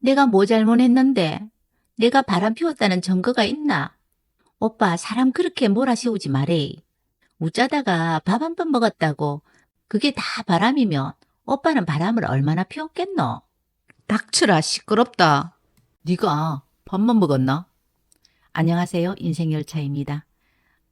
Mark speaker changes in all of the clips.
Speaker 1: 내가 뭐 잘못했는데? 내가 바람 피웠다는 증거가 있나? 오빠, 사람 그렇게 몰아세우지 말해. 웃자다가 밥 한 번 먹었다고 그게 다 바람이면 오빠는 바람을 얼마나 피웠겠노? 닥쳐라, 시끄럽다. 네가 밥만 먹었나? 안녕하세요, 인생열차입니다.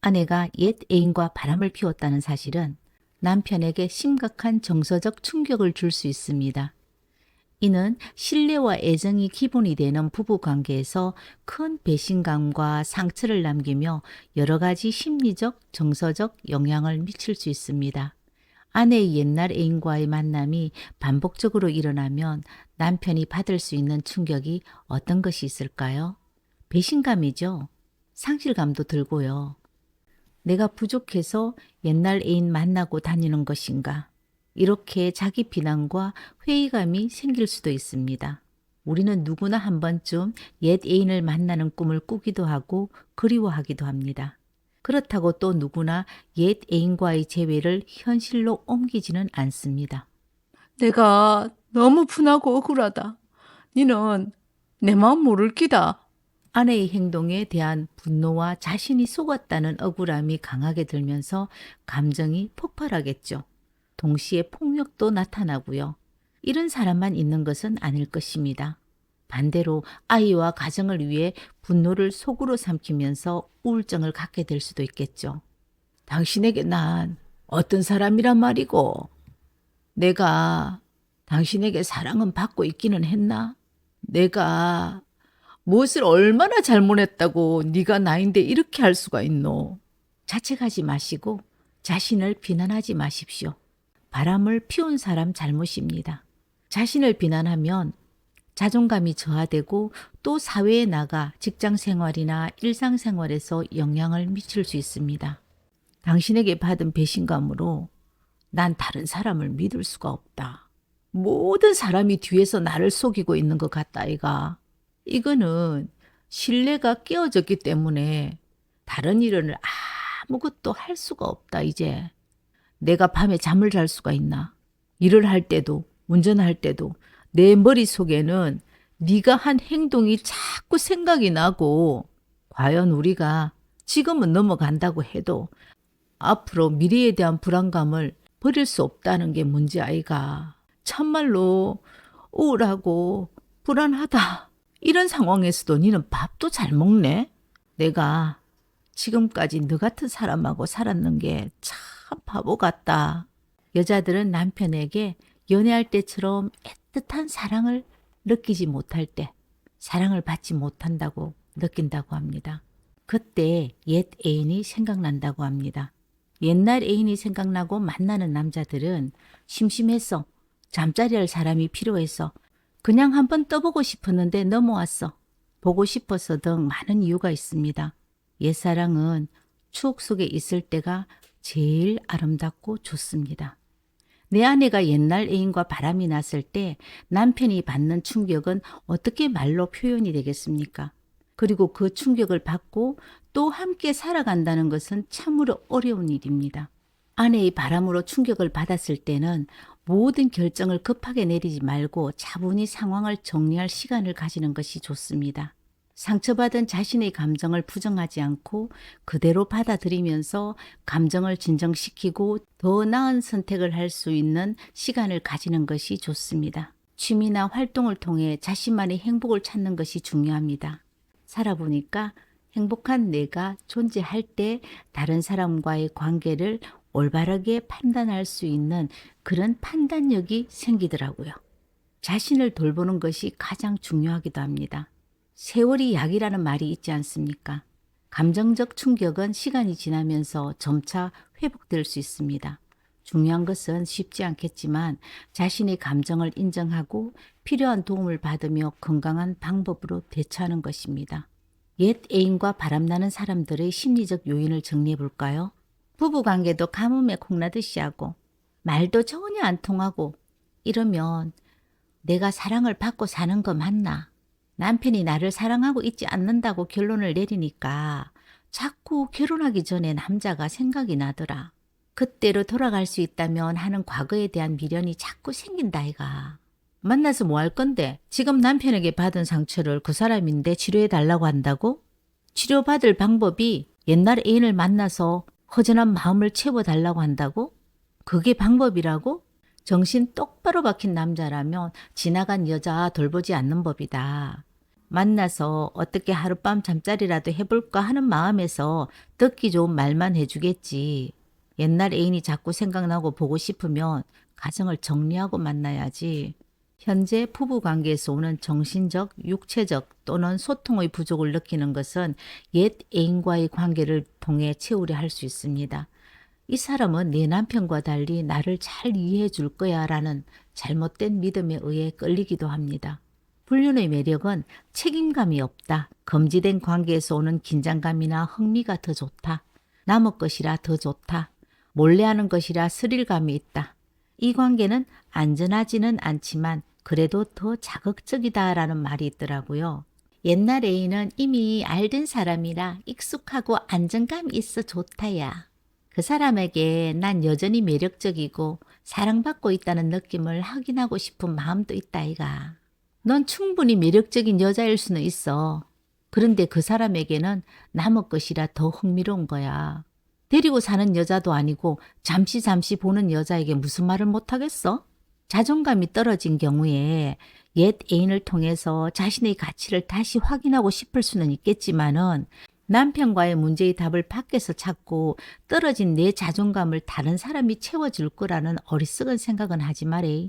Speaker 1: 아내가 옛 애인과 바람을 피웠다는 사실은 남편에게 심각한 정서적 충격을 줄 수 있습니다. 이는 신뢰와 애정이 기본이 되는 부부 관계에서 큰 배신감과 상처를 남기며 여러 가지 심리적, 정서적 영향을 미칠 수 있습니다. 아내의 옛날 애인과의 만남이 반복적으로 일어나면 남편이 받을 수 있는 충격이 어떤 것이 있을까요? 배신감이죠. 상실감도 들고요. 내가 부족해서 옛날 애인 만나고 다니는 것인가? 이렇게 자기 비난과 회의감이 생길 수도 있습니다. 우리는 누구나 한 번쯤 옛 애인을 만나는 꿈을 꾸기도 하고 그리워하기도 합니다. 그렇다고 또 누구나 옛 애인과의 재회를 현실로 옮기지는 않습니다.
Speaker 2: 내가 너무 분하고 억울하다. 니는 내 마음 모를 끼다.
Speaker 1: 아내의 행동에 대한 분노와 자신이 속았다는 억울함이 강하게 들면서 감정이 폭발하겠죠. 동시에 폭력도 나타나고요. 이런 사람만 있는 것은 아닐 것입니다. 반대로 아이와 가정을 위해 분노를 속으로 삼키면서 우울증을 갖게 될 수도 있겠죠. 당신에게 난 어떤 사람이란 말이고, 내가 당신에게 사랑은 받고 있기는 했나? 내가 무엇을 얼마나 잘못했다고 네가 나인데 이렇게 할 수가 있노? 자책하지 마시고 자신을 비난하지 마십시오. 바람을 피운 사람 잘못입니다. 자신을 비난하면 자존감이 저하되고 또 사회에 나가 직장 생활이나 일상 생활에서 영향을 미칠 수 있습니다. 당신에게 받은 배신감으로 난 다른 사람을 믿을 수가 없다. 모든 사람이 뒤에서 나를 속이고 있는 것 같다, 아이가. 이거는 신뢰가 깨어졌기 때문에 다른 일을 아무것도 할 수가 없다, 이제. 내가 밤에 잠을 잘 수가 있나? 일을 할 때도, 운전할 때도 내 머릿속에는 네가 한 행동이 자꾸 생각이 나고 과연 우리가 지금은 넘어간다고 해도 앞으로 미래에 대한 불안감을 버릴 수 없다는 게 문제 아이가. 참말로 우울하고 불안하다. 이런 상황에서도 니는 밥도 잘 먹네. 내가 지금까지 너 같은 사람하고 살았는 게 참 바보 같다. 여자들은 남편에게 연애할 때처럼 애틋한 사랑을 느끼지 못할 때 사랑을 받지 못한다고 느낀다고 합니다. 그때 옛 애인이 생각난다고 합니다. 옛날 애인이 생각나고 만나는 남자들은 심심했어. 잠자리 할 사람이 필요해서 그냥 한번 떠보고 싶었는데 넘어왔어. 보고 싶어서 등 많은 이유가 있습니다. 옛사랑은 추억 속에 있을 때가 제일 아름답고 좋습니다. 내 아내가 옛날 애인과 바람이 났을 때 남편이 받는 충격은 어떻게 말로 표현이 되겠습니까? 그리고 그 충격을 받고 또 함께 살아간다는 것은 참으로 어려운 일입니다. 아내의 바람으로 충격을 받았을 때는 모든 결정을 급하게 내리지 말고 차분히 상황을 정리할 시간을 가지는 것이 좋습니다. 상처받은 자신의 감정을 부정하지 않고 그대로 받아들이면서 감정을 진정시키고 더 나은 선택을 할 수 있는 시간을 가지는 것이 좋습니다. 취미나 활동을 통해 자신만의 행복을 찾는 것이 중요합니다. 살아보니까 행복한 내가 존재할 때 다른 사람과의 관계를 올바르게 판단할 수 있는 그런 판단력이 생기더라고요. 자신을 돌보는 것이 가장 중요하기도 합니다. 세월이 약이라는 말이 있지 않습니까? 감정적 충격은 시간이 지나면서 점차 회복될 수 있습니다. 중요한 것은 쉽지 않겠지만 자신의 감정을 인정하고 필요한 도움을 받으며 건강한 방법으로 대처하는 것입니다. 옛 애인과 바람나는 사람들의 심리적 요인을 정리해 볼까요? 부부 관계도 가뭄에 콩나듯이 하고 말도 전혀 안 통하고 이러면 내가 사랑을 받고 사는 거 맞나? 남편이 나를 사랑하고 있지 않는다고 결론을 내리니까 자꾸 결혼하기 전에 남자가 생각이 나더라. 그때로 돌아갈 수 있다면 하는 과거에 대한 미련이 자꾸 생긴다 이가. 만나서 뭐 할 건데? 지금 남편에게 받은 상처를 그 사람인데 치료해 달라고 한다고? 치료받을 방법이 옛날 애인을 만나서 허전한 마음을 채워달라고 한다고? 그게 방법이라고? 정신 똑바로 박힌 남자라면 지나간 여자 돌보지 않는 법이다. 만나서 어떻게 하룻밤 잠자리라도 해볼까 하는 마음에서 듣기 좋은 말만 해주겠지. 옛날 애인이 자꾸 생각나고 보고 싶으면 가정을 정리하고 만나야지. 현재 부부 관계에서 오는 정신적, 육체적 또는 소통의 부족을 느끼는 것은 옛 애인과의 관계를 통해 채우려 할 수 있습니다. 이 사람은 내 남편과 달리 나를 잘 이해해 줄 거야 라는 잘못된 믿음에 의해 끌리기도 합니다. 불륜의 매력은 책임감이 없다. 금지된 관계에서 오는 긴장감이나 흥미가 더 좋다. 남의 것이라 더 좋다. 몰래 하는 것이라 스릴감이 있다. 이 관계는 안전하지는 않지만 그래도 더 자극적이다라는 말이 있더라고요. 옛날 애인은 이미 알던 사람이라 익숙하고 안정감 있어 좋다야. 그 사람에게 난 여전히 매력적이고 사랑받고 있다는 느낌을 확인하고 싶은 마음도 있다 이가. 넌 충분히 매력적인 여자일 수는 있어. 그런데 그 사람에게는 남의 것이라 더 흥미로운 거야. 데리고 사는 여자도 아니고 잠시 잠시 보는 여자에게 무슨 말을 못하겠어? 자존감이 떨어진 경우에 옛 애인을 통해서 자신의 가치를 다시 확인하고 싶을 수는 있겠지만은 남편과의 문제의 답을 밖에서 찾고 떨어진 내 자존감을 다른 사람이 채워줄 거라는 어리석은 생각은 하지 말에.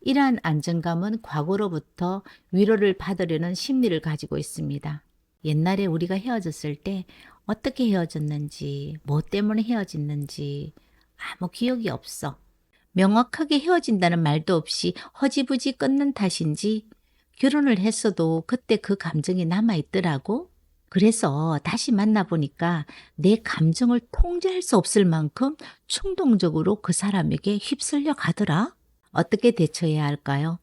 Speaker 1: 이러한 안정감은 과거로부터 위로를 받으려는 심리를 가지고 있습니다. 옛날에 우리가 헤어졌을 때 어떻게 헤어졌는지, 뭐 때문에 헤어졌는지 아무 기억이 없어. 명확하게 헤어진다는 말도 없이 허지부지 끊는 탓인지 결혼을 했어도 그때 그 감정이 남아있더라고. 그래서 다시 만나보니까 내 감정을 통제할 수 없을 만큼 충동적으로 그 사람에게 휩쓸려 가더라. 어떻게 대처해야 할까요?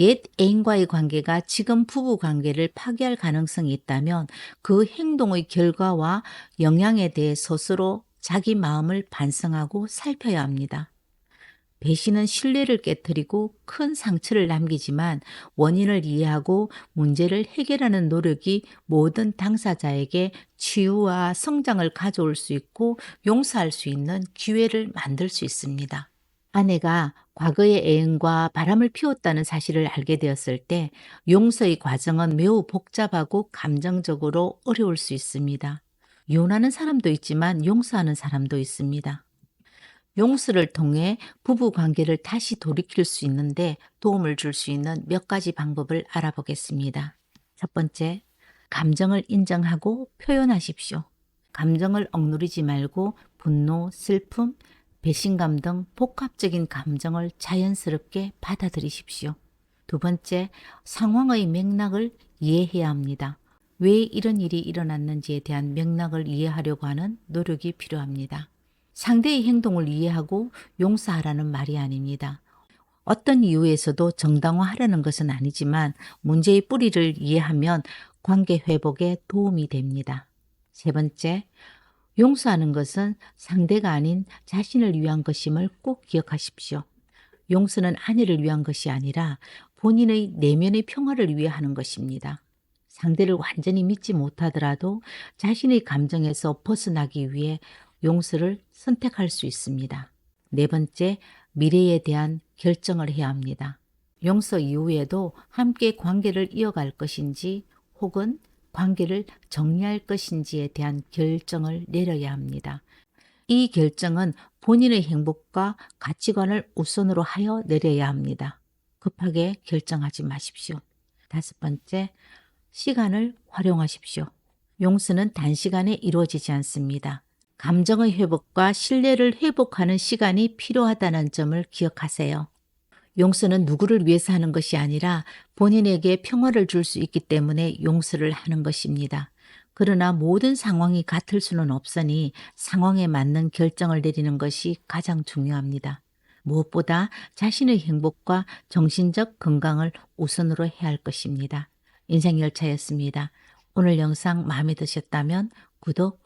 Speaker 1: 옛 애인과의 관계가 지금 부부 관계를 파괴할 가능성이 있다면 그 행동의 결과와 영향에 대해 스스로 자기 마음을 반성하고 살펴야 합니다. 배신은 신뢰를 깨뜨리고 큰 상처를 남기지만 원인을 이해하고 문제를 해결하는 노력이 모든 당사자에게 치유와 성장을 가져올 수 있고 용서할 수 있는 기회를 만들 수 있습니다. 아내가 과거의 애인과 바람을 피웠다는 사실을 알게 되었을 때 용서의 과정은 매우 복잡하고 감정적으로 어려울 수 있습니다. 이혼하는 사람도 있지만 용서하는 사람도 있습니다. 용서를 통해 부부 관계를 다시 돌이킬 수 있는데 도움을 줄 수 있는 몇 가지 방법을 알아보겠습니다. 첫 번째, 감정을 인정하고 표현하십시오. 감정을 억누르지 말고 분노, 슬픔, 배신감 등 복합적인 감정을 자연스럽게 받아들이십시오. 두 번째, 상황의 맥락을 이해해야 합니다. 왜 이런 일이 일어났는지에 대한 맥락을 이해하려고 하는 노력이 필요합니다. 상대의 행동을 이해하고 용서하라는 말이 아닙니다. 어떤 이유에서도 정당화하려는 것은 아니지만 문제의 뿌리를 이해하면 관계 회복에 도움이 됩니다. 세 번째, 용서하는 것은 상대가 아닌 자신을 위한 것임을 꼭 기억하십시오. 용서는 아내를 위한 것이 아니라 본인의 내면의 평화를 위해 하는 것입니다. 상대를 완전히 믿지 못하더라도 자신의 감정에서 벗어나기 위해 용서를 선택할 수 있습니다. 네 번째, 미래에 대한 결정을 해야 합니다. 용서 이후에도 함께 관계를 이어갈 것인지 혹은 관계를 정리할 것인지에 대한 결정을 내려야 합니다. 이 결정은 본인의 행복과 가치관을 우선으로 하여 내려야 합니다. 급하게 결정하지 마십시오. 다섯 번째, 시간을 활용하십시오. 용서는 단시간에 이루어지지 않습니다. 감정의 회복과 신뢰를 회복하는 시간이 필요하다는 점을 기억하세요. 용서는 누구를 위해서 하는 것이 아니라 본인에게 평화를 줄 수 있기 때문에 용서를 하는 것입니다. 그러나 모든 상황이 같을 수는 없으니 상황에 맞는 결정을 내리는 것이 가장 중요합니다. 무엇보다 자신의 행복과 정신적 건강을 우선으로 해야 할 것입니다. 인생열차였습니다. 오늘 영상 마음에 드셨다면 구독,